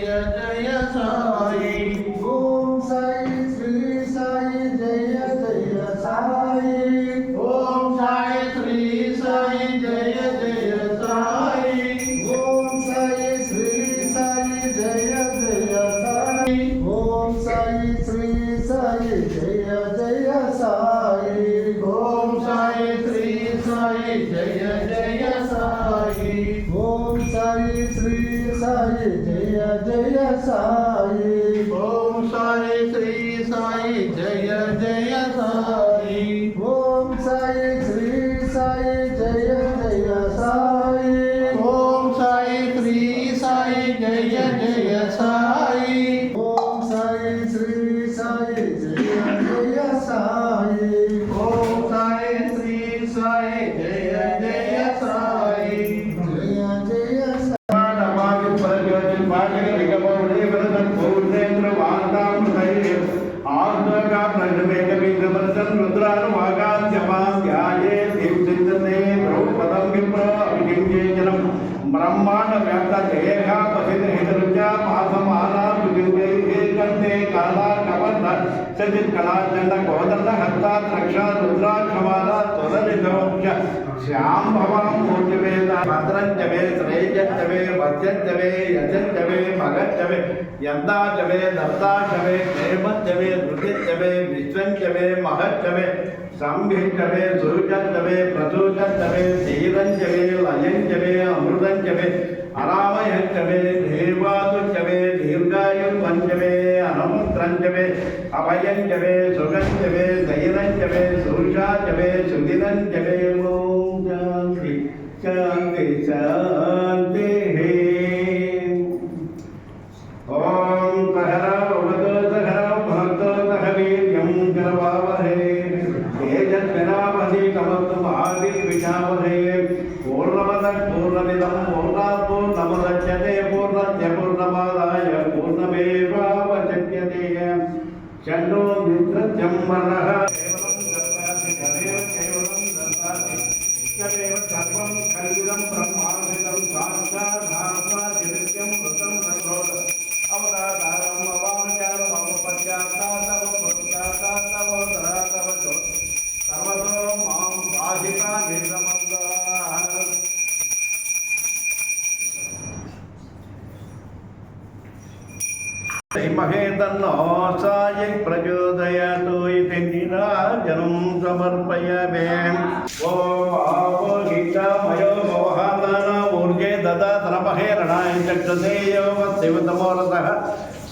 जय जय साई Israel. రుద్రానుమాకాశ్యమాధ్యాయే దేవచింతనే ద్రౌపదం విప్ర అభిజించేజనం బ్రహ్మాండ వ్యాప్త దేహా పసిద్రహితరుజ పాసమానా విజించే కంటే కాలా ಕಲಾ ಸಚಿತ್ ಕಲಾದಂಡ ಕೋದಂಡ ಹತ್ತಾತ್ ರಕ್ಷ ರುದ್ರಾಕ್ಷವಾಲ ತೊಲಲಿದೋಕ್ಷ ಶ್ಯಾಂ ಭವಾಂ ಮೂರ್ತಿವೇದ ಭದ್ರಂಜವೆ ಶ್ರೇಯಂಜವೆ ವತ್ಯಂಜವೆ ಯಜಂಜವೆ ಮಗಂಜವೆ ಯಂದಾಜವೆ ದತ್ತಾಜವೆ ಕ್ಷೇಮಂಜವೆ ಧೃತಿಂಜವೆ ವಿಶ್ವಂಜವೆ ಮಹಂಜವೆ ಸಂಭಿಂಜವೆ ಸುರುಜಂಜವೆ ಪ್ರಸೂಜಂಜವೆ ಧೀರಂಜವೆ ಲಯಂಜವೆ ಅಮೃತಂಜವೆ अरामयचवे धीर्वातुचवे दीर्घायुर्वञ्चवे अनमुद्रञ्चवे अभयञ्चवे सुगञ्चवे दैनञ्चवे सुरुषाचवे सुदिनञ्चवे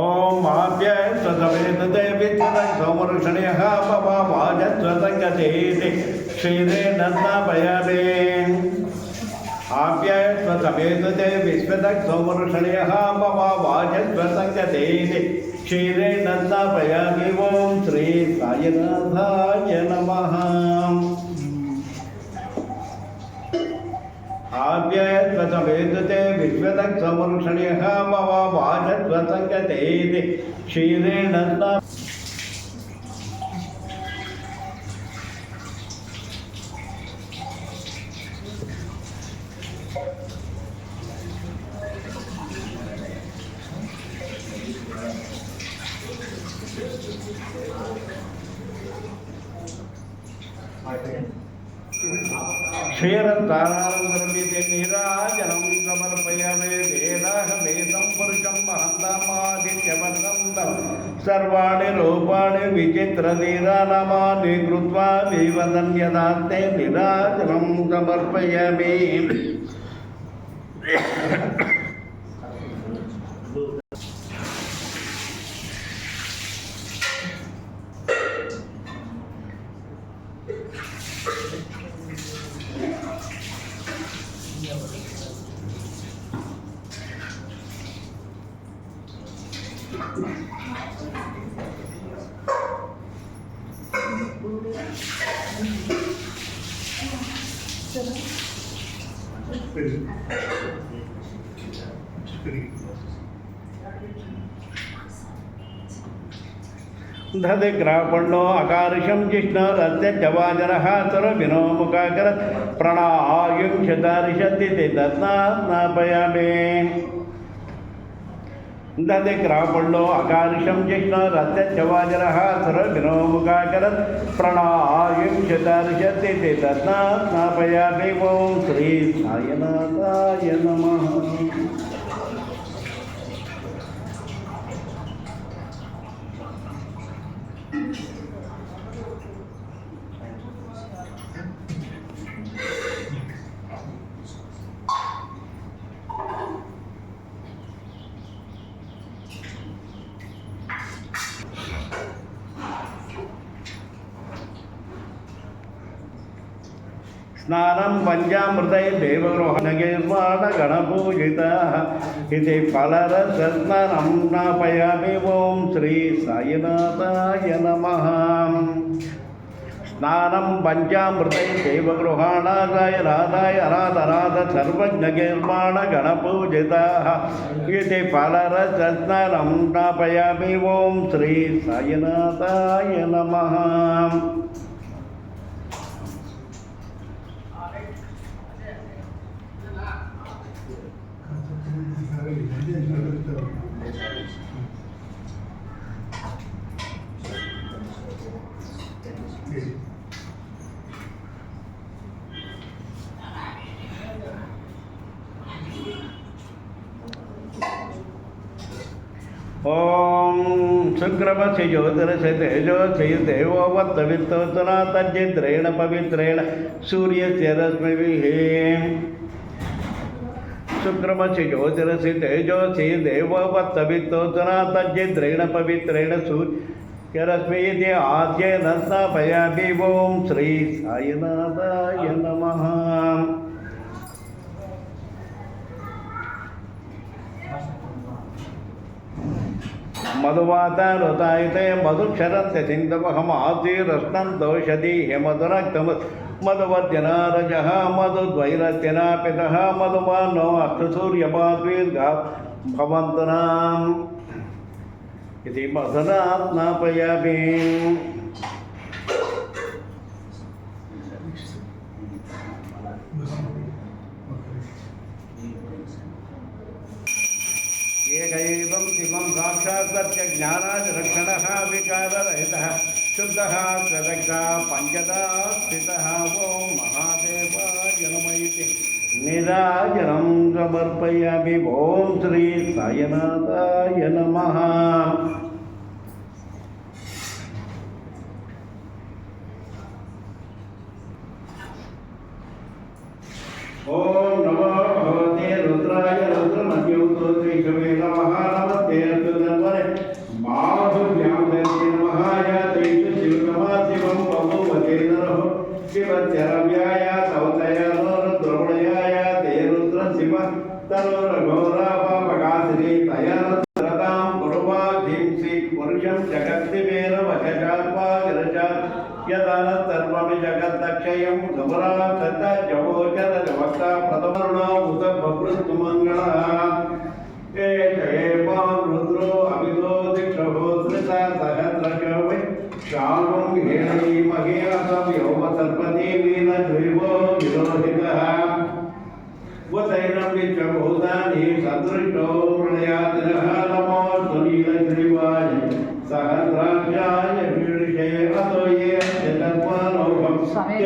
ॐ आप्यश्वतवेददेवितः सौमर्षणयः भवाजत्वसङ्गतेति क्षीरे नन्नापयादे आप्यश्वतवेददे विश्वतः सौमर्षणयः भवाजत्वसङ्गतेति क्षीरे नन्नापयामि ॐ श्रीसायनाथाय नमः काव्यत्वसमेतते विश्वदक्षमनुषण्यः मम वाचत्वसङ्गते इति क्षीरेण నీరాజలం సమర్పయమే వేదాహమేతం పురుషం మహంతమాదిత్యవర్ణం సర్వాణి రూపాణి విచిత్ర నీరానామాని కృత్వా వివదన్యదాస్తే నిరాజలం సమర్పయమే. धदग्रापण्डो अकारशं जिष्ण रस्यवाजनः सुरभिनो विनोमुखाकर प्रणा आयुं ते ते दत्नापयामे దదిక్రామణ్ణో అకారిషం జిష్ణ రత్యవాజన సర్వవినోముఖాకరం ప్రణాయుషదర్శతి తత్నా స్నాపయామి ఓం శ్రీ సాయనాథాయ నమ స్నానం పంచామృతై దేవగృహణగేర్వాణ గణపూజిత ఇది ఫలరసస్నానం నాపయామి ఓం శ్రీ సాయినాథాయ నమ. స్నానం పంచామృతై దేవగృహాణాయ రాధాయ అనాథరాధ సర్వజ్ఞనిర్మాణ గణపూజిత ఇది ఫలరసస్నానం నాపయామి ఓం శ్రీ సాయినాథాయ నమ. शुक्रमसि ज्योतिरसि तेजोसि देवोवत्तवित्तोत्तरा तज्जिद्रेण पवित्रेण। सूर्यस्य रश्मिभिः शुक्रमसि ज्योतिरसि तेजोसि देवोवत्तवित्तोत्तरा तज्जिद्रेण पवित्रेण। सूर्यरश्मि इति आद्येन स्थापयामि। ॐ श्री सायनाथाय नमः। मधुवातारुतायते मधुक्षरन्त्य सिन्धवहमाद्यरश्नन्तोषधि मधुरक्तम मधुवद्यनारजः मधुद्वैरत्यना पितः मधुमानो अर्थसूर्यपाद्वीर्घा भवन्तनाम्। इति मधुनात्नापयामि साक्षात् सत्य ज्ञानादिरक्षणः विकाररहितः। शुद्धः स्वदग्धा पञ्चदा स्थितः। महादेवाय नम इति निराजनं समर्पयामि। ॐ श्री सायनाथाय नमः। ॐ नमो भगवते रुद्राय रुद्रमद्योतोत्रिषवे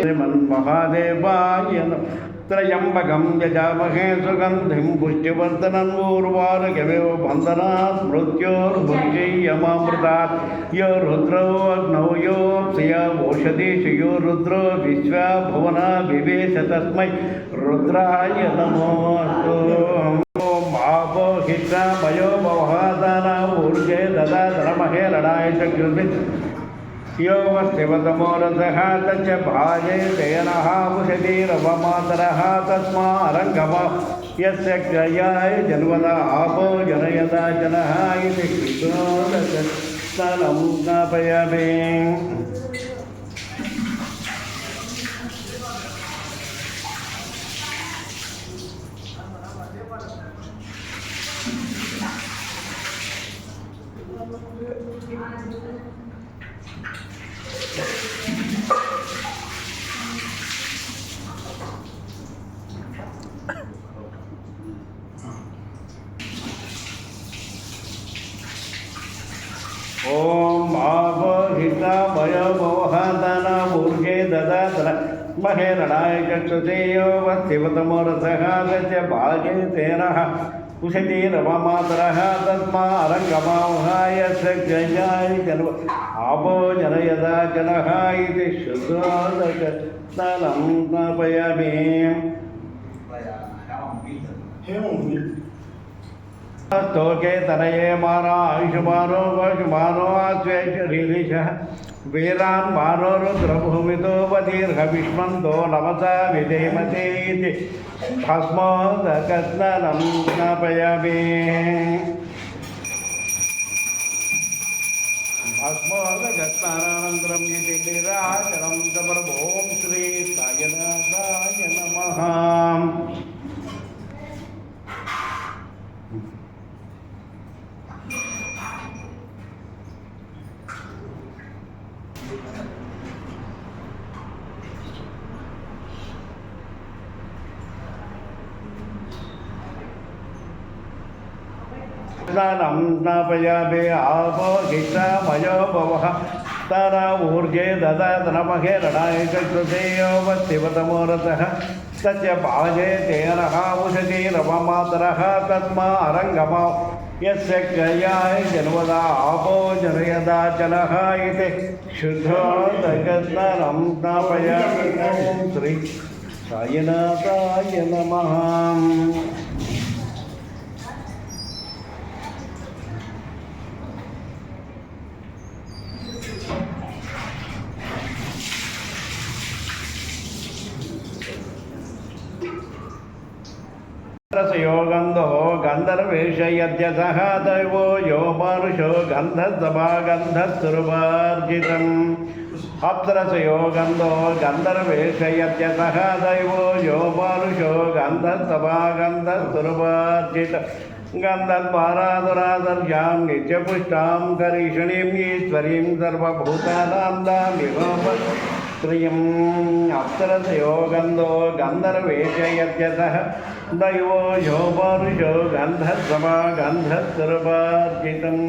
ये नमः त्र्यम्बकं यजामहे सुगन्धिं पुष्टिवर्धनम् ऊर्वारुकविव बन्धनात् मृत्योर्मुच्चयमामृतात् यो रुद्रो अग्नौ योऽप्सय ओषधीषु यो रुद्रो विश्वा भुवना विवेश तस्मै। रुद्राय नमोऽस्तु। ॐ आपो हिष्ठा मयो भवहादाना ऊर्जे ददा धर्महे लडाय चक्षुषि। यो वस्तिवतमोरसः तच्च भाजे उषधीरवमातरः तस्मारङ्गम यस्य गयाय जन्मद आपो जनयदा जनः इति ज्ञापयामि ॐ आपो हिता भयो मोहदन ऊर्जे ददातर महेरणाय चक्षुषे यो वस्तिवतमोरसः तस्य भागे तेनः कुशतीरवमातरः तस्मारङ्गमावहाय स जयाय जन्म आपो जनयदा जनः इति शुद्धोदकस्थलं ज्ञापयामि हेमं स्तोके तनये मानो आयुष्मानो वशुमानो आश्वेशरीलिशः वीरान् मानो रुद्रभूमितो वदीर्घविष्मन्तो नमसा विधेमते इति। भस्मोदकस्नानं ज्ञापयामि। भस्मोदकस्नानानन्तरम् इति निराचरं समर्भों श्री सायनाथाय नमः। स्नापयामि आपो हिष्ठामयो भवः तारा ऊर्जे तस्य भाजे तेनः उषति रममातरः तस्मा अरङ्गमा यस्य गयाय जन्मदा आपो जनयदा जनः इति। श्री सायनाथाय नमः। रसयोगन्धो गन्धर्वेशयद्य सः दैवो यो मानुषो गन्धसभा गन्धस्वरूपार्जितम् अप्सरसयो गन्धो गन्धर्वेशयद्य सः दैवो यो मानुषो गन्धसभा गन्धस्वरूपार्जित गन्धद्वारादुरादर्यां नित्यपुष्टां करीषणीम् ईश्वरीं सर्वभूतानां दामिहोप श्रियम् अप्सरसयो गन्धो गन्धर्वेशयत्यतः दैवो यो परुषो गन्धस्वमा गन्धस्वरूपार्जितम्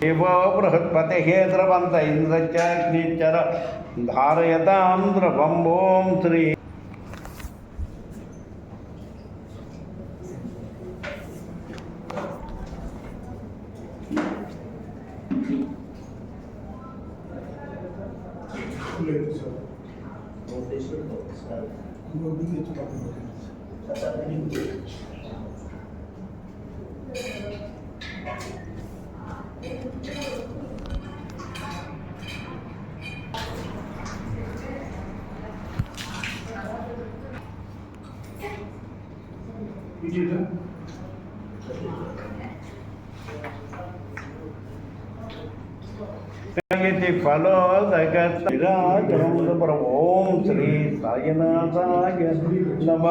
देवो बृहत्पतिः द्रवन्त इन्द्रश्च अग्निश्चर धारयतां द्रवम् ॐ श्री Yo, yo, yo, ఇది ఫలో జగత్ విరాజం ఓం శ్రీ సాయినాథాయ నమ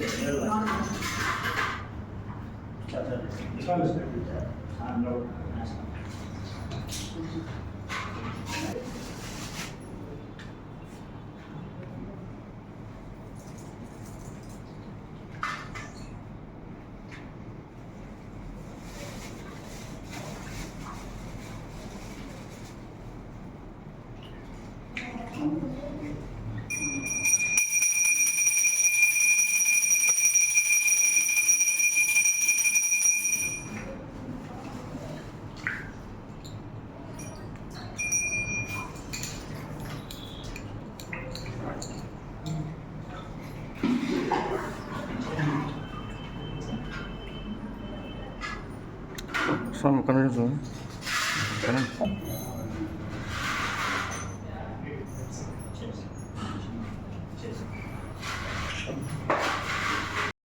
Thank you. ఒకసారి కనెక్ట్ కనెక్ట్